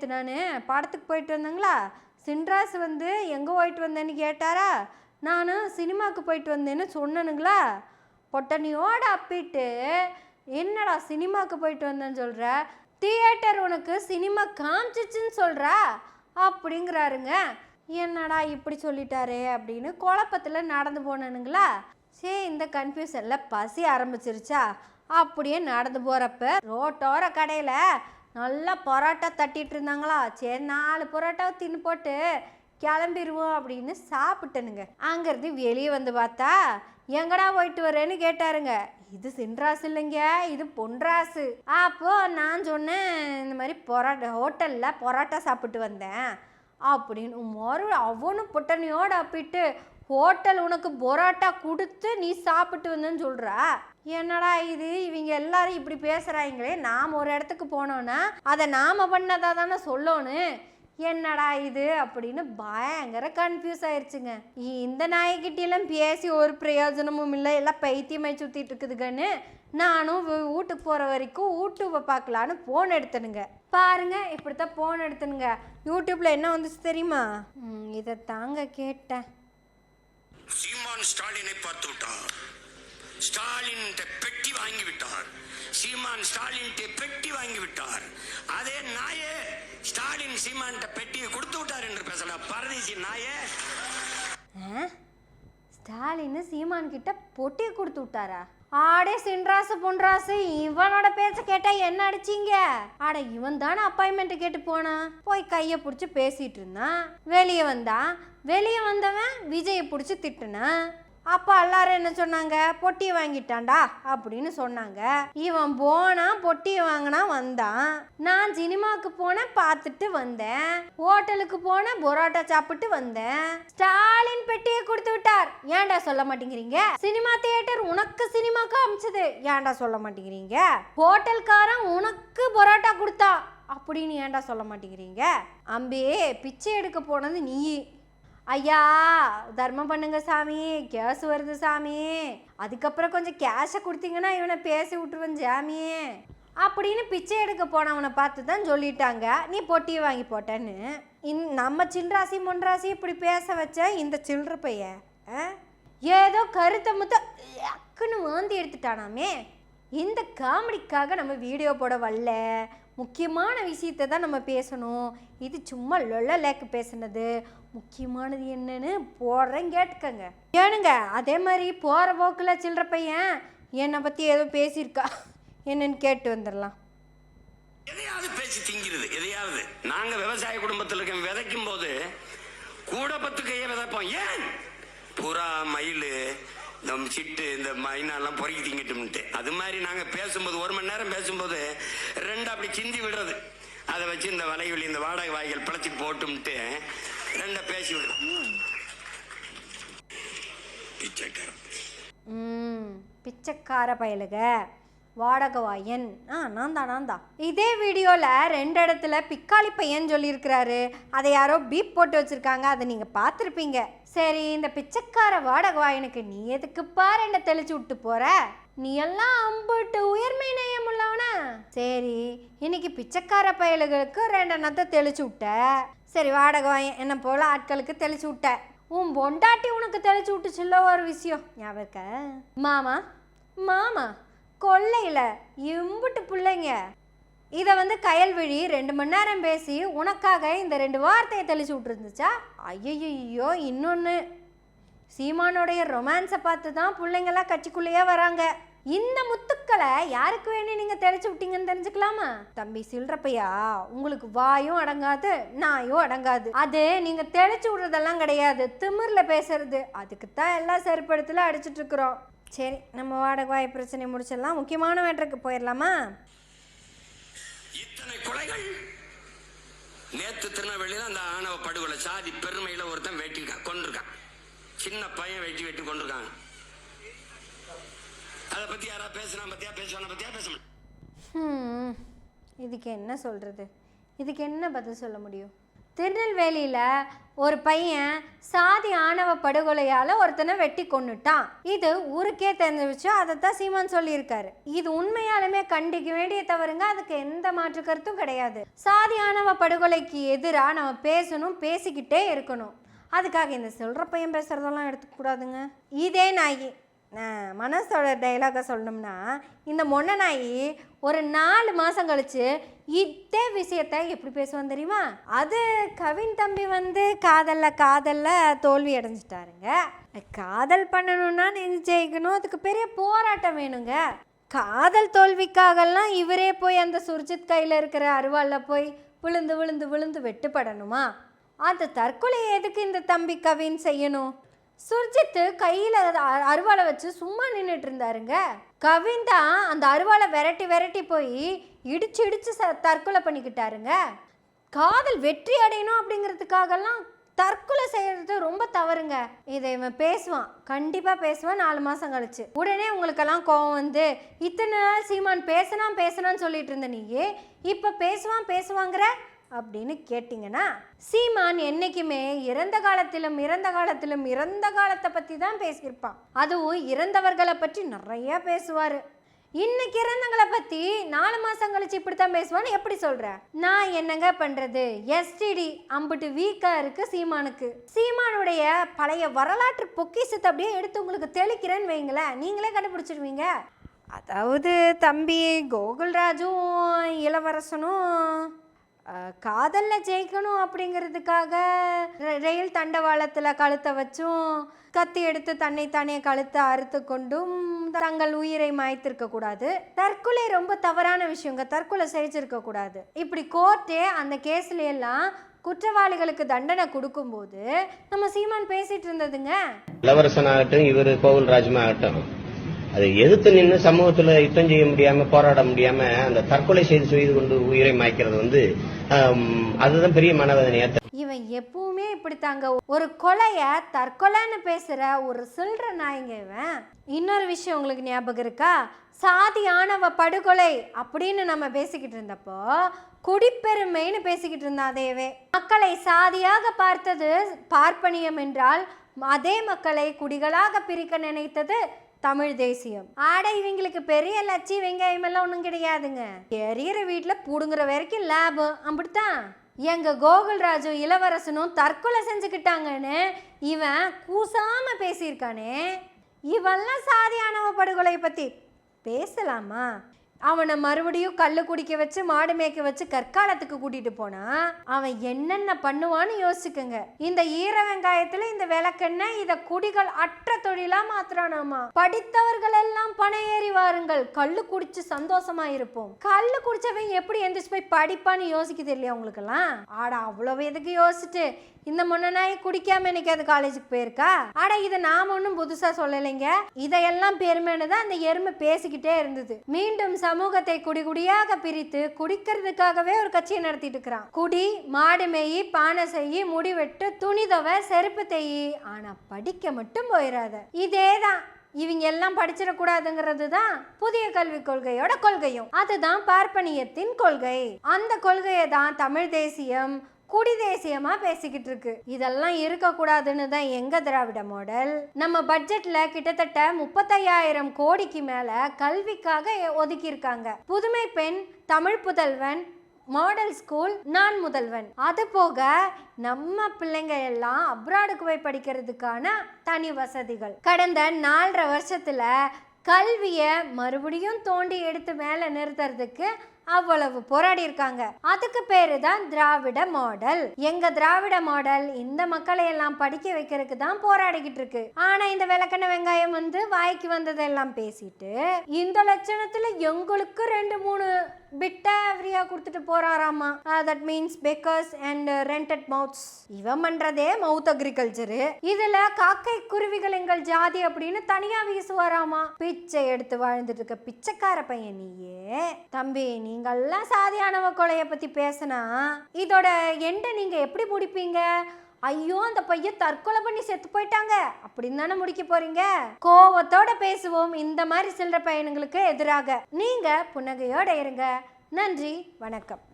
நேற்று நான் படத்துக்கு போயிட்டு வந்தேங்களா? சின்ராஸ் வந்து எங்கே போயிட்டு வந்தேன்னு கேட்டாரா? நானும் சினிமாவுக்கு போயிட்டு வந்தேன்னு சொன்னனுங்களா? பொட்டனியோட அப்பிட்டு என்னடா சினிமாவுக்கு போயிட்டு வந்தேன்னு சொல்கிற தியேட்டர் உனக்கு சினிமா காமிச்சிச்சுன்னு சொல்கிறா அப்படிங்கிறாருங்க. என்னடா இப்படி சொல்லிட்டாரே? அப்படின்னு குழப்பத்தில் நடந்து போனனுங்களா? சரி இந்த கன்ஃபியூஷனில் பசி ஆரம்பிச்சிருச்சா? அப்படியே நடந்து போகிறப்ப ரோட்டோர கடையில் நல்லா பரோட்டா தட்டிட்டு இருந்தாங்களா? சரி நாலு பரோட்டாவை தின்னு போட்டு கிளம்பிடுவோம் அப்படின்னு சாப்பிட்டனுங்க. அங்கேருந்து வெளியே வந்து பார்த்தா எங்கடா போயிட்டு வரேன்னு கேட்டாருங்க. இது சின்ராசு இல்லைங்க இது பொன்ராசு. அப்போ நான் சொன்னேன் இந்த மாதிரி பரோட்டா ஹோட்டலில் பரோட்டா சாப்பிட்டு வந்தேன். அப்படின்னு மறு அவனும் புட்டனையோடு அப்பிட்டு ஹோட்டல் உனக்கு பரோட்டா கொடுத்து நீ சாப்பிட்டு வந்தேன்னு சொல்கிறா என்னடா இது? இவங்க எல்லாரும் இப்படி பேசுகிறாங்களே நாம் ஒரு இடத்துக்கு போனோன்னா அதை நாம் பண்ணதா தானே சொல்லணும். என்னடா இது? அப்படின்னு பயங்கர கன்ஃபியூஸ் ஆயிடுச்சுங்க இந்த நாய்கிட்டெல்லாம் பேசி ஒரு பிரயோஜனமும் இல்லை. எல்லாம் பைத்தியமாய் சுற்றிட்டு இருக்குதுங்கன்னு நானும் வீட்டுக்கு போகிற வரைக்கும் யூடியூப்பை பார்க்கலான்னு ஃபோன் எடுத்தனுங்க. பாருங்க இப்படித்தான் ஃபோன் எடுத்தனுங்க. யூடியூப்பில் என்ன வந்துச்சு தெரியுமா? இதை தாங்க கேட்டேன். சீமான் ஸ்டாலினை பார்த்து விட்டார். ஸ்டாலின் பெட்டி வாங்கி விட்டார். சீமான் ஸ்டாலின் பெட்டி வாங்கி விட்டார். அதே நாயே ஸ்டாலின் சீமான் பெட்டியை கொடுத்து விட்டார் என்று பேசலாம் பரதேசி நாயே. ஆ? ஸ்டாலின் சீமான் கிட்ட பொட்டியை கொடுத்து விட்டாரா? ஆடே சின்ராசு பொன்ராசு இவனோட பேச்ச கேட்டா என்ன அடிச்சீங்க? ஆட இவன் தானே அப்பாயின்மெண்ட் கேட்டு போனான் போய் கையை பிடிச்சி பேசிட்டு இருந்தான். வெளியே வந்தான். வெளியே வந்தவன் விஜயை பிடிச்சி திட்டுனான். அப்போ எல்லாரும் என்ன சொன்னாங்க? பொட்டியை வாங்கிட்டான்டா அப்படின்னு சொன்னாங்க. இவன் போனான் பொட்டியை வாங்கினா வந்தான். நான் சினிமாவுக்கு போனேன் பார்த்துட்டு வந்தேன். ஹோட்டலுக்கு போனேன் பரோட்டா சாப்பிட்டு வந்தேன். ஸ்டாலின் பெட்டியை கொடுத்து விட்டார். ஏன்டா சொல்ல மாட்டேங்கிறீங்க? சினிமா தியேட்டர் உனக்கு சினிமாக்கு காமிச்சது ஏன்டா சொல்ல மாட்டேங்கிறீங்க? ஹோட்டல்காரன் உனக்கு பரோட்டா கொடுத்தா அப்படின்னு ஏன்டா சொல்ல மாட்டேங்கிறீங்க? அம்பே பிச்சை எடுக்க போனது நீ ஐயா தர்மம் பண்ணுங்க சாமி கேஸ் வருது சாமி. அதுக்கப்புறம் கொஞ்சம் கேஷை கொடுத்தீங்கன்னா இவனை பேசி விட்டுருவேன் சாமி அப்படின்னு பிச்சை எடுக்க போனவனை பார்த்து தான் சொல்லிட்டாங்க. நீ பொட்டியை வாங்கி போட்டேன்னு. இன் நம்ம சில்ராசி மொன்ராசி இப்படி பேச வச்ச இந்த சில்லற பையன் ஆ? ஏதோ கருத்தை முத்த அக்குன்னு வாந்தி எடுத்துட்டானாமே. இந்த காமெடிக்காக நம்ம வீடியோ போட வரல. முக்கியமான விஷயத்தை தான் நம்ம பேசணும். இது சும்மா லொல்ல லேக்கு பேசுனது. முக்கியமானது என்னன்னு போடுறேன் கேட்டுக்கங்க. ஏனுங்க அதே மாதிரி போகிற போக்கில் சில்லற பையன் என்னை பற்றி ஏதோ பேசியிருக்கா. என்னன்னு கேட்டு வந்துடலாம் எதையாவது பேசி திங்கிறது எதையாவது. நாங்க விவசாய குடும்பத்தில் இருக்க விதைக்கும் போது கூட பத்து கையை விதைப்போம். ஏன்? புறா மயில் இந்த சிட்டு இந்த மைனாலாம் பொறுக்கி திங்கிட்டோம்ட்டு அது மாதிரி நாங்கள் பேசும்போது ஒரு மணி நேரம் பேசும்போது ரெண்டு அப்படி சிந்தி விடுறது. அதை வச்சு இந்த வலைவெளி இந்த வாடகை வாய்கள் பிழைச்சிட்டு போட்டும்ட்டு ரெண்டை பேசி விடுறது. பிச்சைக்காரன். பிச்சைக்கார பயலுக. வாடகவாயன் ஆ நான் தான் நான் தான் இதே வீடியோவில் ரெண்டு இடத்துல பிக்காளி பையன் சொல்லியிருக்கிறாரு. அதை யாரோ பீப் போட்டு வச்சுருக்காங்க. அதை நீங்கள் பார்த்துருப்பீங்க. சரி இந்த பிச்சைக்கார வாடகவாயனுக்கு நீ எதுக்குப்பா ரெண்டை தெளிச்சு விட்டு போற? நீ எல்லாம் அம்புட்டு உயர்மை நேயம் உள்ளவனா. சரி இன்னைக்கு பிச்சைக்கார பயலுகளுக்கு ரெண்டு எண்ணத்தை தெளிச்சு விட்ட. சரி வாடகவாயன் என்ன போல ஆட்களுக்கு தெளிச்சு விட்ட. உன் பொண்டாட்டி உனக்கு தெளிச்சு விட்டுச்சுல்ல ஒரு விஷயம். ஞாபகம் மாமா மாமா கொல்லையில் இம்புட்டு பிள்ளைங்க. இதை வந்து கயல்விழி ரெண்டு மணி நேரம் பேசி உனக்காக இந்த ரெண்டு வார்த்தையை தெளிச்சு விட்டுருந்துச்சா? ஐயையோ இன்னொன்று சீமானுடைய ரொமான்ஸை பார்த்து தான் பிள்ளைங்கெல்லாம் கட்சிக்குள்ளேயே வராங்க. இந்த முத்துக்களை யாருக்கு வேணும் நீங்கள் தெளிச்சு விட்டீங்கன்னு தெரிஞ்சுக்கலாமா? தம்பி சில்றப்பையா? உங்களுக்கு வாயும் அடங்காது நாயும் அடங்காது. அது நீங்கள் தெளிச்சு விடுறதெல்லாம் கிடையாது. திமிரில் பேசுறது. அதுக்கு தான் எல்லாம் செருப்படுத்துல அடிச்சிட்டு இருக்கிறோம். சரி நம்ம வாடகை வாய் பிரச்சனை முடிச்சிடலாம். முக்கியமான மேட்டருக்கு போயிடலாமா? நேற்று திருநெல்வேலியில அந்த ஆணவ படுகொலை சாதி பெருமையில ஒருத்தன் வெட்டிருக்கான் கொண்டிருக்கான் சின்ன பையன் வெட்டி வெட்டி கொண்டிருக்காங்க அதை பத்தி யாராவது பேசுனா பத்தியா பேசுவான பத்தியா பேச இதுக்கு என்ன சொல்கிறது இதுக்கு என்ன பதில் சொல்ல முடியும்? திருநெல்வேலியில் ஒரு பையன் சாதி ஆணவ படுகொலையால் ஒருத்தனை வெட்டி கொன்னுட்டான். இது ஊருக்கே தெரிஞ்ச அதை தான் சீமான் சொல்லியிருக்காரு. இது உண்மையாலுமே கண்டிக்க வேண்டிய தவறுங்க. அதுக்கு எந்த மாற்று கருத்தும் கிடையாது. சாதி ஆணவ படுகொலைக்கு எதிராக நம்ம பேசணும் பேசிக்கிட்டே இருக்கணும். அதுக்காக இந்த சொல்கிற பையன் பேசுகிறதெல்லாம் எடுத்துக்கூடாதுங்க இதே நாயி. மனசோட டைலாக சொல்லணும்னா இந்த மொன்ன ஒரு நாலு மாதம் கழித்து இதே விஷயத்த எப்படி பேசுவான் தெரியுமா? அது கவின் தம்பி வந்து காதலில் காதலில் தோல்வி அடைஞ்சிட்டாருங்க. காதல் பண்ணணும்னா நெஞ்சு ஜெயிக்கணும் அதுக்கு பெரிய போராட்டம் வேணுங்க. காதல் தோல்விக்காகலாம் இவரே போய் அந்த சுர்ஜித் கையில் இருக்கிற அருவாளில் போய் விழுந்து விழுந்து விழுந்து வெட்டுப்படணுமா? அந்த தற்கொலை எதுக்கு இந்த தம்பி கவின் செய்யணும்? சுர்ஜித்து கையில் அருவாளை வச்சு சும்மா நின்றுட்டு இருந்தாருங்க கவிந்தா அந்த அருவாளை விரட்டி விரட்டி போய் இடிச்சு இடிச்சு ச தற்கொலை பண்ணிக்கிட்டாருங்க. காதல் வெற்றி அடையணும் அப்படிங்கிறதுக்காகலாம் தற்கொலை செய்யறது ரொம்ப தவறுங்க. இதை இவன் பேசுவான். கண்டிப்பாக பேசுவான். நாலு மாதம் கழிச்சு. உடனே உங்களுக்கெல்லாம் கோவம் வந்து இத்தனை நாள் சீமான் பேசினான் பேசினான்னு சொல்லிட்டு இருந்த நீயே இப்போ பேசுவான் பேசுவாங்கிற? அப்படின்னு கேட்டிங்கன்னா சீமான் என்றைக்குமே இறந்த காலத்திலும் இறந்த காலத்திலும் இறந்த காலத்தை பற்றி தான் பேசியிருப்பான். அதுவும் இறந்தவர்களை பற்றி நிறையா பேசுவார். இன்னைக்கு இறந்தவங்களை பற்றி நாலு மாதம் கழிச்சு இப்படி தான் பேசுவான்னு எப்படி சொல்கிற நான் என்னங்க பண்ணுறது எஸ்டிடி அம்புட்டு வீக்காக இருக்குது சீமானுக்கு. சீமானுடைய பழைய வரலாற்று பொக்கிஷத்தை அப்படியே எடுத்து உங்களுக்கு தெளிக்கிறேன்னு வைங்களேன். நீங்களே கண்டுபிடிச்சிருவீங்க. அதாவது தம்பி கோகுல்ராஜும் இளவரசனும் காதலில் ஜெயிக்கணும் அப்படிங்கிறதுக்காக ரயில் தண்டவாளத்தில் கழுத்தை வச்சும் கத்தி எடுத்து தன்னை தானே கழுத்தை அறுத்து கொண்டும் தங்கள் உயிரை மாய்த்திருக்க கூடாது. தற்கொலை ரொம்ப தவறான விஷயங்க. தற்கொலை செஞ்சிருக்க கூடாது. இப்படி கோர்ட்டே அந்த கேஸ்ல எல்லாம் குற்றவாளிகளுக்கு தண்டனை கொடுக்கும்போது நம்ம சீமான் பேசிட்டு இருந்ததுங்க. இளவரசன் ஆகட்டும் இவர் கோகுல்ராஜும் ஆகட்டும் அதை எதிர்த்து நின்று சமூகத்துல யுத்தம் செய்ய முடியாம போராட முடியாம அந்த தற்கொலை செய்து செய்து கொண்டு உயிரை மாய்க்கிறது வந்து அதுதான் பெரிய மனவேதனையா இவன் எப்பவுமே இப்படித்தாங்க. ஒரு கொலைய தற்கொலைன்னு பேசுற ஒரு சில்ற நாயங்க இவன். இன்னொரு விஷயம் உங்களுக்கு ஞாபகம் இருக்கா? சாதி ஆணவ படுகொலை அப்படின்னு நம்ம பேசிக்கிட்டு இருந்தப்போ குடிப்பெருமைன்னு பேசிக்கிட்டு இருந்தாதேவே மக்களை சாதியாக பார்த்தது பார்ப்பனியம் என்றால் அதே மக்களை குடிகளாக பிரிக்க நினைத்தது தமிழ் தேசியம். ஆட இவங்களுக்கு பெரிய லட்சி வெங்காயம் எல்லாம் ஒன்றும் கிடையாதுங்க. எரியற வீட்டில் பிடுங்குற வரைக்கும் லேபு. அப்படித்தான். எங்க கோகுல்ராஜு இளவரசனும் தற்கொலை செஞ்சுக்கிட்டாங்கன்னு இவன் கூசாம பேசியிருக்கானே. இவெல்லாம் சாதியானவ படுகொலை பத்தி பேசலாமா? அவனை மறுபடியும் கல்லு குடிக்க வச்சு மாடு மேய்க்க வச்சு கற்காலத்துக்கு கூட்டிட்டு போனா அவன் என்னென்ன பண்ணுவான்னு யோசிச்சுக்கோங்க. இந்த ஈர வெங்காயத்துல இந்த விளக்கெண்ணெய் இத குடிகள் அற்ற தொழிலா மாத்திரானாமா படித்தவர்கள் எல்லாம் பணம் ஏறி வாருங்கள். கல்லு குடிச்சு சந்தோஷமா இருப்போம். கல்லு குடிச்சவன் எப்படி எந்திரிச்சு போய் படிப்பான்னு யோசிக்குது இல்லையா உங்களுக்கெல்லாம்? ஆடா அவ்வளவு எதுக்கு யோசிச்சுட்டு இந்த முன்னாய் குடிக்காம என்னைக்காவது காலேஜுக்கு போயிருக்கா? ஆட இதை நாம ஒன்றும் புதுசா சொல்லலைங்க. இதையெல்லாம் பெருமைன்னு தான் அந்த எருமை பேசிக்கிட்டே இருந்தது. மீண்டும் சமூகத்தை குடிகுடியாக பிரித்து குடிக்கிறதுக்காகவே ஒரு கட்சியை நடத்திட்டு இருக்கிறான். குடி மாடு மேயி பானை செய்யி முடி வெட்டு செருப்பு தேயி ஆனா படிக்க மட்டும் போயிடாத இதே தான் இவங்க எல்லாம் படிச்சிடக்கூடாதுங்கிறது தான் புதிய கல்விக் கொள்கையோட கொள்கையும். அதுதான் பார்ப்பனியத்தின் கொள்கை. அந்த கொள்கையை தான் தமிழ் தேசியம் குடி தேசியமா பேசிக்கிட்டு இருக்கு இதெல்லாம் இருக்கக்கூடாதுன்னு தான் எங்க திராவிட மாடல்? நம்ம பட்ஜெட்ல கிட்டத்தட்ட முப்பத்தையாயிரம் கோடிக்கு மேல கல்விக்காக ஒதுக்கியிருக்காங்க. புதுமை பெண் தமிழ் புதல்வன் மாடல் ஸ்கூல் நான் முதல்வன். அது போக நம்ம பிள்ளைங்க எல்லாம் அப்ராடுக்கு போய் படிக்கிறதுக்கான தனி வசதிகள். கடந்த நாலரை வருஷத்துல கல்வியை மறுபடியும் தோண்டி எடுத்து மேலே நிறுத்துறதுக்கு அவ்வளவு போராடி இருக்காங்க. அதுக்கு பேரு தான் திராவிட மாடல். எங்க திராவிட மாடல் இந்த மக்களை எல்லாம் படிக்க வைக்கிறதுக்கு தான் போராடிக்கிட்டு இருக்கு. ஆனா இந்த விளக்கெண்ண வெங்காயம் வந்து வாய்க்கு வந்ததெல்லாம் பேசிட்டு இந்த லட்சணத்துல எங்களுக்கு ரெண்டு மூணு பிட்டை ஃப்ரீயாக கொடுத்துட்டு போகிறாராமா that means packers and rented mouths இவன் பண்ணுறதே மவுத் அக்ரிகல்ச்சரு இதில் காக்கை குருவிகள் எங்கள் ஜாதி அப்படின்னு தனியாக வீசுவாராமா? பிச்சை எடுத்து வாழ்ந்துட்டு இருக்க பிச்சைக்கார பையன் நீயே. தம்பி நீங்கள்லாம் சாதியானவ கொலையை பற்றி பேசினா இதோட எண்டை நீங்கள் எப்படி முடிப்பீங்க? ஐயோ அந்த பையன் தற்கொலை பண்ணி செத்து போயிட்டாங்க. அப்படின்னு தானே முடிக்க போறீங்க? கோவத்தோட பேசுவோம். இந்த மாதிரி சில்லற பையனுங்களுக்கு எதிராக. நீங்க புன்னகையோட இருங்க. நன்றி வணக்கம்.